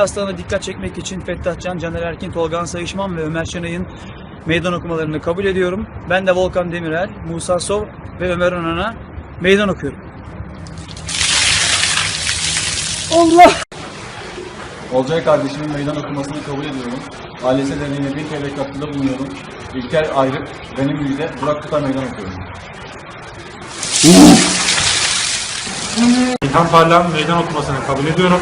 Hastalığına dikkat çekmek için Fettah Can, Caner Erkin, Tolgan Sayışman ve Ömer Şenay'ın meydan okumalarını kabul ediyorum. Ben de Volkan Demirel, Musa Sov ve Ömer Önan'a meydan okuyorum. Allah! Olcay kardeşimin meydan okumasını kabul ediyorum. Ailesi derneğine 1000 TL katkıda bulunuyorum. İlker Ayrık, benim müjde Burak Kutar meydan okuyorum. İlhan Parlak'ın meydan okumasını kabul ediyorum.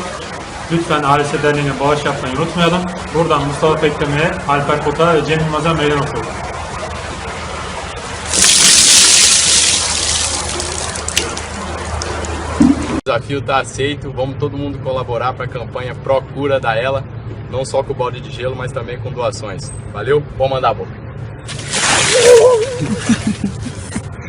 Lütfen ALS Derneği'ne bağış yapmayı unutmayalım. Buradan Mustafa Pekleme'ye, Alper Kota ve Cem Yılmaz'a meydan okuyorum. O desafio está aceito, vamos todo mundo colaborar para a campanha Procura da Ela, não só com o balde de gelo, mas também com doações. Valeu? Vou mandar a boca.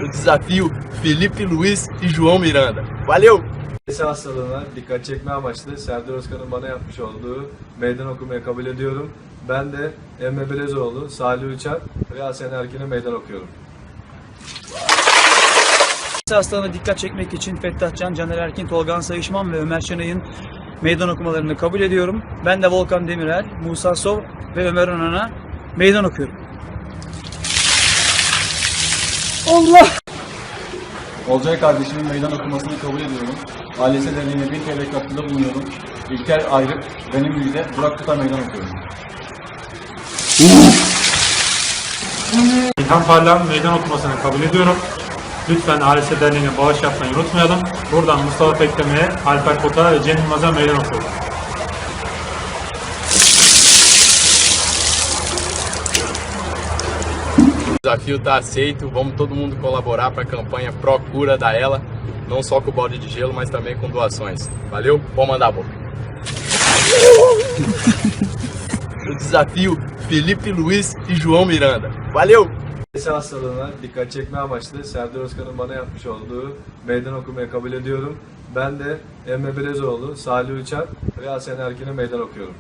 O desafio Felipe Luiz e João Miranda. Valeu! Ese hastalığına dikkat çekme amaçlı Serdar Özkan'ın bana yapmış olduğu meydan okumayı kabul ediyorum. Ben de Emre Belezoğlu, Salih Uçar ve Hasan Erkin'e meydan okuyorum. Hastalığına dikkat çekmek için Fettah Can, Caner Erkin, Tolgan Sayışman ve Ömer Şenay'ın meydan okumalarını kabul ediyorum. Ben de Volkan Demirel, Musa Sov ve Ömer Önan'a meydan okuyorum. Allah! Olcay kardeşimin meydan okumasını kabul ediyorum. Ailesi derneğine 1000 TL katkıda bulunuyorum. İlker Ayrık, benim müjde Burak Kutar meydan okuyorum. İlhan Parlak'ın meydan okumasını kabul ediyorum. Lütfen ALS Derneği'ne bağış yapmayı unutmayalım. Buradan Mustafa Pekleme'ye, Alper Kota ve Cem Yılmaz'a meydan okuyorum. Desafio está aceito, vamos todo mundo colaborar para a campanha Procura da Ela, não só com o balde de gelo, mas também com doações. Valeu? Vou mandar a boca. O desafio Felipe Luiz e João Miranda. Valeu! Ese hastalığına dikkat çekme amaçlı Serdar Özkan'ın bana yapmış olduğu meydan okumayı kabul ediyorum. Ben de Emre Belezoğlu, Salih Uçar ve Hasan Erkin'e meydan okuyorum.